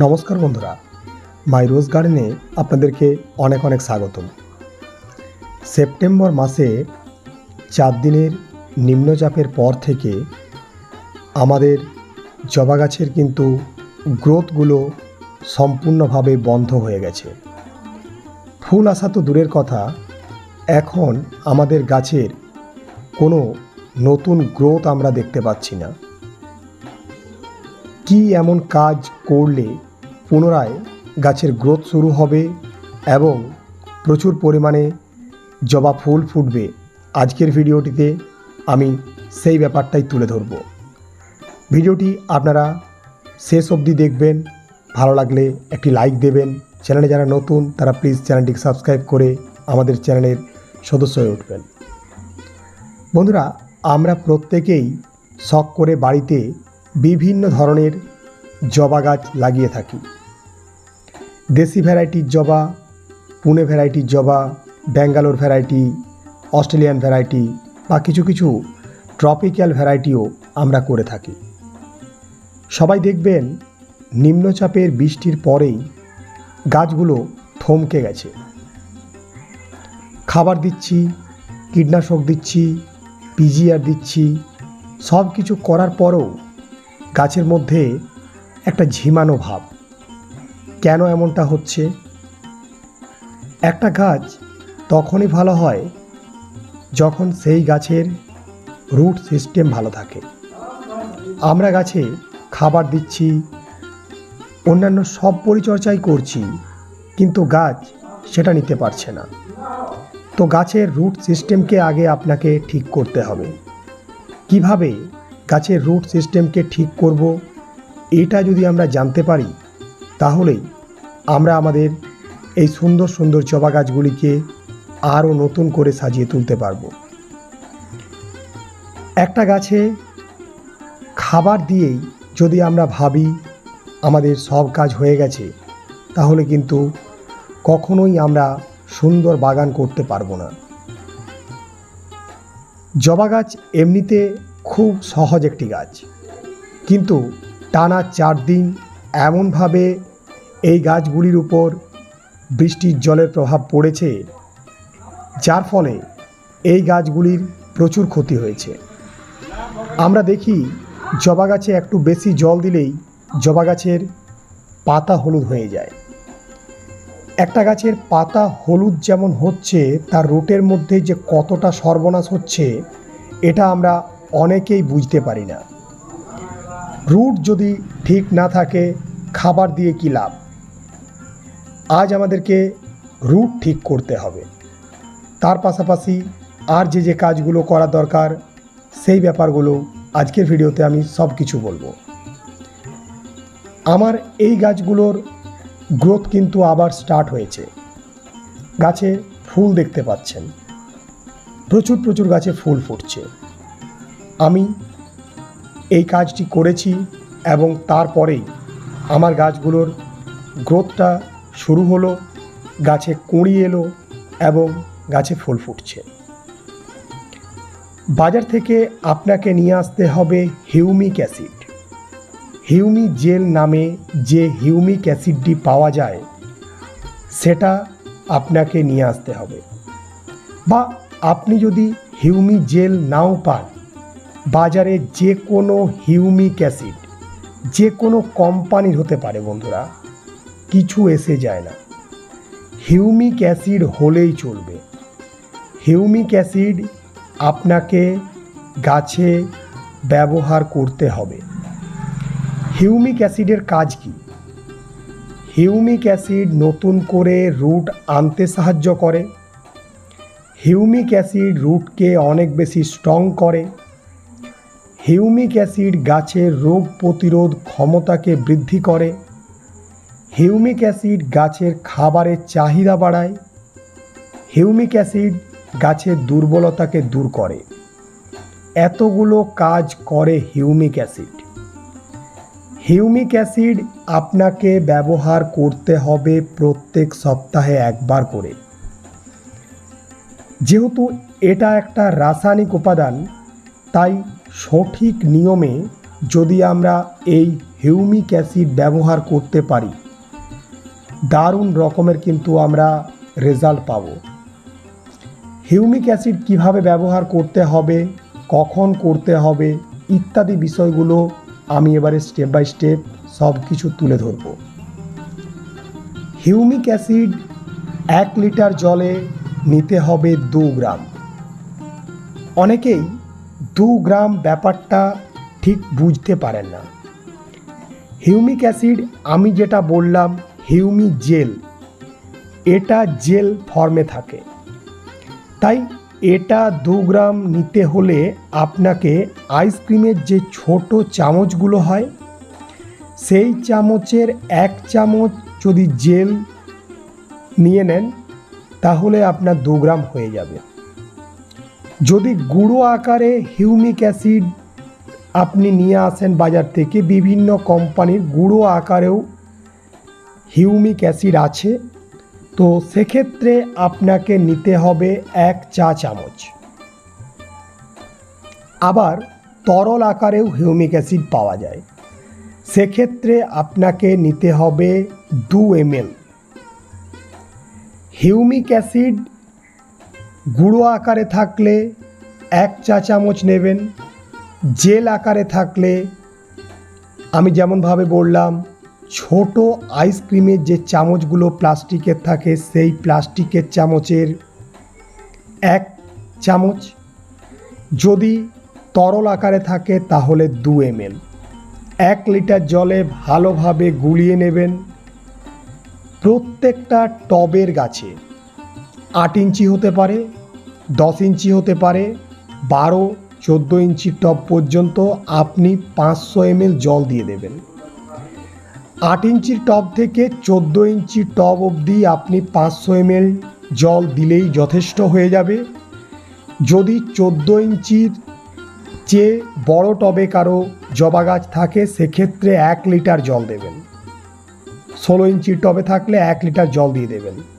নমস্কার বন্ধুরা, মাই রোজ গার্ডেনে আপনাদেরকে অনেক অনেক স্বাগতম। সেপ্টেম্বর মাসে চার দিনের নিম্নচাপের পর থেকে আমাদের জবা গাছের কিন্তু গ্রোথগুলো সম্পূর্ণভাবে বন্ধ হয়ে গেছে। ফুল আসা তো দূরের কথা, এখন আমাদের গাছের কোনো নতুন গ্রোথ আমরা দেখতে পাচ্ছি না। কি এমন কাজ করলে পুনরায় গাছের গ্রোথ শুরু হবে এবং প্রচুর পরিমাণে জবা ফুল ফুটবে? আজকের ভিডিওটিতে আমি সেই ব্যাপারটাই তুলে ধরব। ভিডিওটি আপনারা শেষ অবধি দেখবেন। ভালো লাগলে একটি লাইক দেবেন। চ্যানেলে যারা নতুন, তারা প্লিজ চ্যানেলটিকে সাবস্ক্রাইব করে আমাদের চ্যানেলের সদস্য হয়ে উঠবেন। বন্ধুরা, আমরা প্রত্যেকেই শখ করে বাড়িতে বিভিন্ন ধরনের জবা গাছ লাগিয়ে থাকি। দেশি ভ্যারাইটির জবা, পুনে ভ্যারাইটির জবা, ব্যাঙ্গালোর ভ্যারাইটি, অস্ট্রেলিয়ান ভ্যারাইটি বা কিছু কিছু ট্রপিক্যাল ভ্যারাইটিও আমরা করে থাকি। সবাই দেখবেন নিম্নচাপের বৃষ্টির পরেই গাছগুলো থমকে গেছে। খাবার দিচ্ছি, কীটনাশক দিচ্ছি পিজিআর দিচ্ছি সব কিছু করার পরও গাছের মধ্যে একটা ঝিমানো ভাব। কেন এমনটা হচ্ছে? একটা গাছ তখনই ভালো হয় যখন সেই গাছের রুট সিস্টেম ভালো থাকে। আমরা গাছে খাবার দিচ্ছি, অন্যান্য সব পরিচর্যাই করছি, কিন্তু গাছ সেটা নিতে পারছে না। তো গাছের রুট সিস্টেমকে আগে আপনাকে ঠিক করতে হবে। কীভাবে গাছের রুট সিস্টেমকে ঠিক করব। এটা যদি আমরা জানতে পারি তাহলেই আমরা আমাদের এই সুন্দর সুন্দর জবা গাছগুলিকে আরও নতুন করে সাজিয়ে তুলতে পারব। একটা গাছে খাবার দিয়েই যদি আমরা ভাবি আমাদের সব কাজ হয়ে গেছে, তাহলে কিন্তু কখনোই আমরা সুন্দর বাগান করতে পারব না। জবা গাছ এমনিতে খুব সহজ একটি গাছ। কিন্তু টানা চার দিন এমনভাবে এই গাছগুলির উপর বৃষ্টির জলের প্রভাব পড়েছে, যার ফলে এই গাছগুলির প্রচুর ক্ষতি হয়েছে। আমরা দেখি জবা গাছে একটু বেশি জল দিলেই জবা গাছের পাতা হলুদ হয়ে যায়। একটা গাছের পাতা হলুদ যেমন হচ্ছে, তার রুটের মধ্যে যে কতটা সর্বনাশ হচ্ছে, এটা আমরা অনেকেই বুঝতে পারি না। রুট যদি ঠিক না থাকে, খাবার দিয়ে কী লাভ? আজ আমাদেরকে রুট ঠিক করতে হবে। তার পাশাপাশি আর যে যে কাজগুলো করা দরকার, সেই ব্যাপারগুলো আজকের ভিডিওতে আমি সব কিছু বলব। আমার এই গাছগুলোর গ্রোথ কিন্তু আবার স্টার্ট হয়েছে। গাছে ফুল দেখতে পাচ্ছেন। প্রচুর প্রচুর গাছে ফুল ফুটছে। আমি এই কাজটি করেছি এবং তারপরেই আমার গাছগুলোর গ্রোথটা শুরু হলো, গাছে কুঁড়ি এলো এবং গাছে ফুল ফুটছে। বাজার থেকে আপনাকে নিয়ে আসতে হবে হিউমিক অ্যাসিড। হিউমি জেল নামে যে হিউমিক অ্যাসিডটি পাওয়া যায়, সেটা আপনাকে নিয়ে আসতে হবে। বা আপনি যদি হিউমি জেল নাও পান বাজারে যে কোনো হিউমিক অ্যাসিড, যে কোনো কোম্পানির হতে পারে বন্ধুরা। কিছু এসে যায় না। হিউমিক অ্যাসিড হলেই চলবে। হিউমিক অ্যাসিড আপনাকে গাছে ব্যবহার করতে হবে। হিউমিক অ্যাসিডের কাজ কি? হিউমিক অ্যাসিড নতুন করে রুট আনতে সাহায্য করে। হিউমিক অ্যাসিড রুটকে অনেক বেশি স্ট্রং করে। হিউমিক অ্যাসিড গাছের রোগ প্রতিরোধ ক্ষমতাকে বৃদ্ধি করে। হিউমিক অ্যাসিড গাছের খাবারের চাহিদা বাড়ায়। হিউমিক অ্যাসিড গাছের দুর্বলতাকে দূর করে। এতগুলো কাজ করে হিউমিক অ্যাসিড। হিউমিক অ্যাসিড আপনাকে ব্যবহার করতে হবে প্রত্যেক সপ্তাহে একবার করে। যেহেতু এটা একটা রাসায়নিক উপাদান তাই সঠিক নিয়মে যদি আমরা এই হিউমিক অ্যাসিড ব্যবহার করতে পারি, দারুণ রকমের কিন্তু আমরা রেজাল্ট পাব। হিউমিক অ্যাসিড কীভাবে ব্যবহার করতে হবে, কখন করতে হবে, ইত্যাদি বিষয়গুলো আমি এবারে স্টেপ বাই স্টেপ সব কিছু তুলে ধরব। হিউমিক অ্যাসিড এক লিটার জলে নিতে হবে দু গ্রাম। অনেকেই দু গ্রাম ব্যাপারটা ঠিক বুঝতে পারেন না। হিউমিক অ্যাসিড আমি যেটা বললাম, হিউমি জেল, এটা জেল ফর্মে থাকে। তাই এটা দু গ্রাম নিতে হলে আপনাকে আইসক্রিমের যে ছোট চামচগুলো হয়, সেই চামচের এক চামচ যদি জেল নিয়ে নেন, তাহলে আপনার দু গ্রাম হয়ে যাবে। যদি গুঁড়ো আকারে হিউমিক অ্যাসিড আপনি নিয়ে আসেন বাজার থেকে, বিভিন্ন কোম্পানির গুঁড়ো আকারেও হিউমিক অ্যাসিড আছে, তো সেক্ষেত্রে আপনাকে নিতে হবে এক চা চামচ। আবার তরল আকারেও হিউমিক অ্যাসিড পাওয়া যায়। সেক্ষেত্রে আপনাকে নিতে হবে দু এমএল। হিউমিক অ্যাসিড গুঁড়ো আকারে থাকলে এক চা চামচ নেবেন, জেল আকারে থাকলে আমি যেমনভাবে বললাম, ছোট আইসক্রিমের যে চামচগুলো প্লাস্টিকের থাকে, সেই প্লাস্টিকের চামচের এক চামচ। যদি তরল আকারে থাকে, তাহলে দু এমএল। এক লিটার জলে ভালোভাবে গুলিয়ে নেবেন প্রত্যেকটা টবের গাছে। আট ইঞ্চি হতে পারে, দশ ইঞ্চি হতে পারে, বারো, চোদ্দ ইঞ্চি টব পর্যন্ত আপনি পাঁচশো এমএল জল দিয়ে দেবেন। আট ইঞ্চির টব থেকে চোদ্দ ইঞ্চি টব অবধি আপনি পাঁচশো এমএল জল দিলেই যথেষ্ট হয়ে যাবে। যদি চোদ্দ ইঞ্চির চেয়ে বড় টবে কারও জবা গাছ থাকে, সেক্ষেত্রে এক লিটার জল দেবেন। ষোলো ইঞ্চির টবে থাকলে এক লিটার জল দিয়ে দেবেন।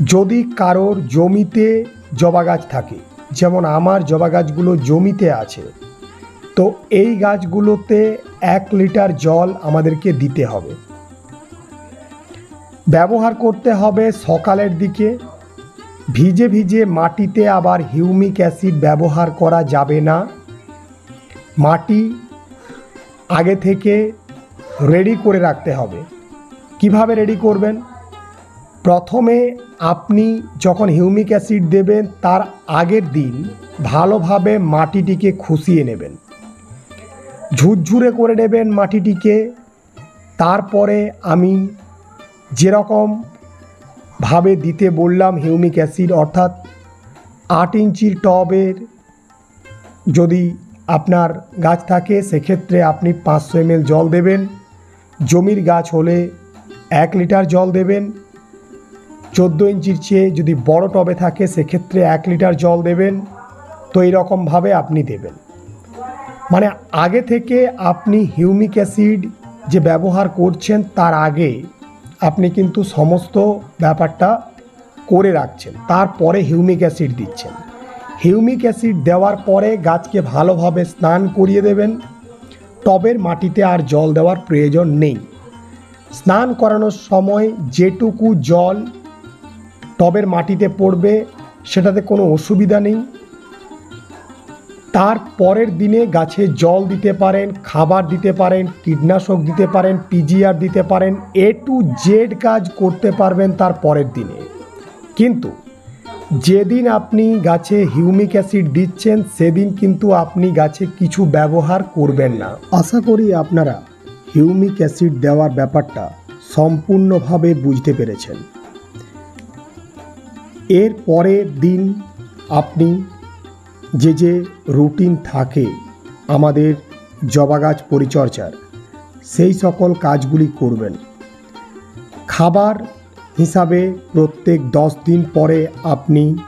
যদি কারোর জমিতে জবা গাছ থাকে, যেমন আমার জবা গাছগুলো জমিতে আছে, তো এই গাছগুলোতে এক লিটার জল আমাদেরকে দিতে হবে। ব্যবহার করতে হবে সকালের দিকে। ভিজে ভিজে মাটিতে আবার হিউমিক অ্যাসিড ব্যবহার করা যাবে না। মাটি আগে থেকে রেডি করে রাখতে হবে। কীভাবে রেডি করবেন? প্রথমে আপনি যখন হিউমিক অ্যাসিড দেবেন, তার আগের দিন ভালোভাবে মাটিটিকে খুশিয়ে নেবেন। ঝুরঝুরে করে নেবেন মাটিটিকে। তারপরে আমি যেরকম ভাবে দিতে বললাম হিউমিক অ্যাসিড, অর্থাৎ আট ইঞ্চির টবের যদি আপনার গাছ থাকে, সেক্ষেত্রে আপনি পাঁচশো এমএল জল দেবেন। জমির গাছ হলে এক লিটার জল দেবেন। চোদ্দ ইঞ্চির চেয়ে যদি বড় টবে থাকে, সেক্ষেত্রে এক লিটার জল দেবেন। তো এইরকমভাবে আপনি দেবেন। মানে আগে থেকে আপনি হিউমিক অ্যাসিড যে ব্যবহার করছেন, তার আগে আপনি কিন্তু সমস্ত ব্যাপারটা করে রাখছেন। তারপরে হিউমিক অ্যাসিড দিচ্ছেন। হিউমিক অ্যাসিড দেওয়ার পরে গাছকে ভালোভাবে স্নান করিয়ে দেবেন। টবের মাটিতে আর জল দেওয়ার প্রয়োজন নেই। স্নান করানোর সময় যেটুকু জল টবের মাটিতে পড়বে, সেটাতে কোনো অসুবিধা নেই। তার পরের দিনে গাছে জল দিতে পারেন, খাবার দিতে পারেন, কীটনাশক দিতে পারেন পিজিআর দিতে পারেন এ টু জেড কাজ করতে পারবেন তার পরের দিনে। কিন্তু যেদিন আপনি গাছে হিউমিক অ্যাসিড দিচ্ছেন, সেদিন কিন্তু আপনি গাছে কিছু ব্যবহার করবেন না। আশা করি আপনারা হিউমিক অ্যাসিড দেওয়ার ব্যাপারটা সম্পূর্ণভাবে বুঝতে পেরেছেন। এর পরের দিন আপনি যে যে রুটিন থাকে আমাদের জবা গাছ পরিচর্যার, সেই সকল কাজগুলি করবেন। খাবার হিসাবে প্রত্যেক দশ দিন পরে আপনি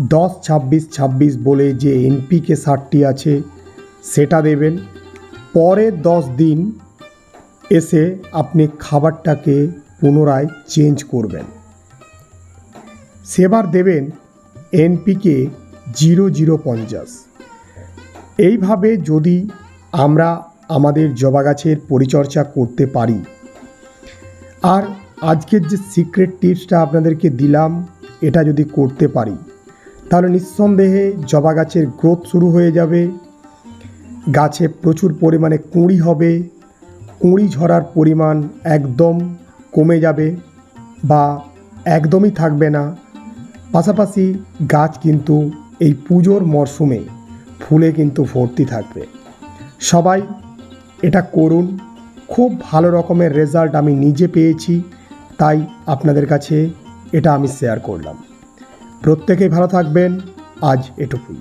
দশ ছাব্বিশ ছাব্বিশ বলে যে এনপিকে সারটি আছে সেটা দেবেন। পরের দশ দিন এসে আপনি খাবারটাকে পুনরায় চেঞ্জ করবেন। সেবার দেবেন এনপিকে জিরো জিরো পঞ্চাশ। এইভাবে যদি আমরা আমাদের জবা গাছের পরিচর্যা করতে পারি। আর আজকের যে সিক্রেট টিপসটা আপনাদেরকে দিলাম, এটা যদি করতে পারি, তাহলে নিঃসন্দেহে জবা গাছের গ্রোথ শুরু হয়ে যাবে। গাছে প্রচুর পরিমাণে কুঁড়ি হবে। কুঁড়ি ঝরার পরিমাণ একদম কমে যাবে বা একদমই থাকবে না। পাশাপাশি গাছ কিন্তু এই পুজোর মরশুমে ফুলে কিন্তু ভর্তি থাকবে। সবাই এটা করুন। খুব ভালো রকমের রেজাল্ট আমি নিজে পেয়েছি, তাই আপনাদের কাছে এটা আমি শেয়ার করলাম। প্রত্যেকেই ভালো থাকবেন। আজ এটুকুই।